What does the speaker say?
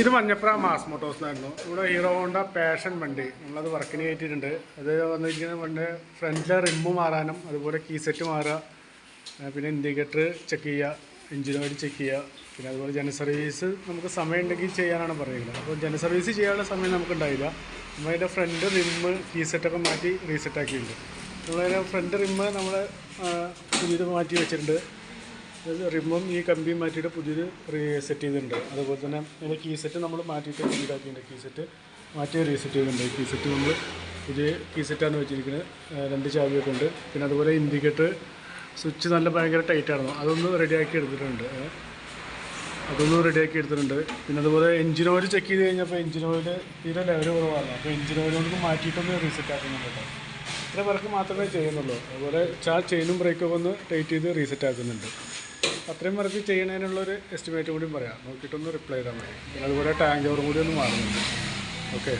ഇത് മഞ്ഞപ്പുറ മാസ് മോട്ടോഴ്സിനായിരുന്നു ഇവിടെ hero Honda passion വണ്ടി. നമ്മളത് വർക്കിന് കയറ്റിയിട്ടുണ്ട്. അത് വന്നിരിക്കുന്ന വണ്ടി ഫ്രണ്ടിലെ റിമ്മ് മാറാനും അതുപോലെ കീ സെറ്റ് മാറുക പിന്നെ ഇൻഡിക്കേറ്റർ ചെക്ക് ചെയ്യുക എഞ്ചിൻ ഓയിൽ ചെക്ക് ചെയ്യുക പിന്നെ അതുപോലെ ജന സർവീസ് നമുക്ക് സമയമുണ്ടെങ്കിൽ ചെയ്യാനാണ് പറയുന്നത്. അപ്പോൾ ജന സർവീസ് ചെയ്യാനുള്ള സമയം നമുക്ക് ഉണ്ടായില്ല നമ്മളതിന്റെ ഫ്രണ്ട് റിമ്മ് കീ സെറ്റൊക്കെ മാറ്റി റീസെറ്റ് ആക്കിയിട്ടുണ്ട്. നമ്മളതിന്റെ ഫ്രണ്ട് റിമ്മ് നമ്മൾ പുതിയത് മാറ്റി വെച്ചിട്ടുണ്ട്. അത് റിമ്മും ഈ കമ്പിയും മാറ്റിയിട്ട് പുതിയത് റീസെറ്റ് ചെയ്തിട്ടുണ്ട്. അതുപോലെ തന്നെ അതിന്റെ കീ സെറ്റ് നമ്മൾ മാറ്റിയിട്ട് പുതിയതാക്കിയിട്ടുണ്ട് കീ സെറ്റ് മാറ്റി റീസെറ്റ് ചെയ്തിട്ടുണ്ട്. കീ സെറ്റ് നമ്മൾ പുതിയ കീ സെറ്റാണ് വെച്ചിരിക്കുന്നത്. രണ്ട് ചാവിയൊക്കെ ഉണ്ട്. പിന്നെ അതുപോലെ ഇൻഡിക്കേറ്റർ സ്വിച്ച് നല്ല ഭയങ്കര ടൈറ്റ് ആയിരുന്നു. അതൊന്ന് റെഡിയാക്കി എടുത്തിട്ടുണ്ട്. അതൊന്ന് റെഡിയാക്കി എടുത്തിട്ടുണ്ട്. പിന്നെ അതുപോലെ എഞ്ചിൻ ഓയിൽ ചെക്ക് ചെയ്ത് കഴിഞ്ഞപ്പോൾ എഞ്ചിൻ ഓയിൽ തീരെ ലെവൽ കുറവാണ്. അപ്പോൾ എഞ്ചിൻ ഓയിൽ നമുക്ക് മാറ്റിയിട്ടൊന്ന് റീസെറ്റ് ആക്കുന്നുണ്ട് കേട്ടോ. ഇത്ര വർക്ക് മാത്രമേ ചെയ്യുന്നുള്ളൂ. അതുപോലെ ചാ ചെയിനും ബ്രേക്കൊക്കെ ഒന്ന് ടൈറ്റ് ചെയ്ത് റീസെറ്റ് ആക്കുന്നുണ്ട്. അത്രയും വർക്ക് ചെയ്യുന്നതിനുള്ളൊരു എസ്റ്റിമേറ്റ് കൂടി പറയാം. നോക്കിയിട്ടൊന്ന് റിപ്ലൈ ചെയ്താൽ മതി. അതുപോലെ ടാങ്ക് ഓവറും കൂടി ഒന്ന് മാറുന്നുണ്ട്. ഓക്കെ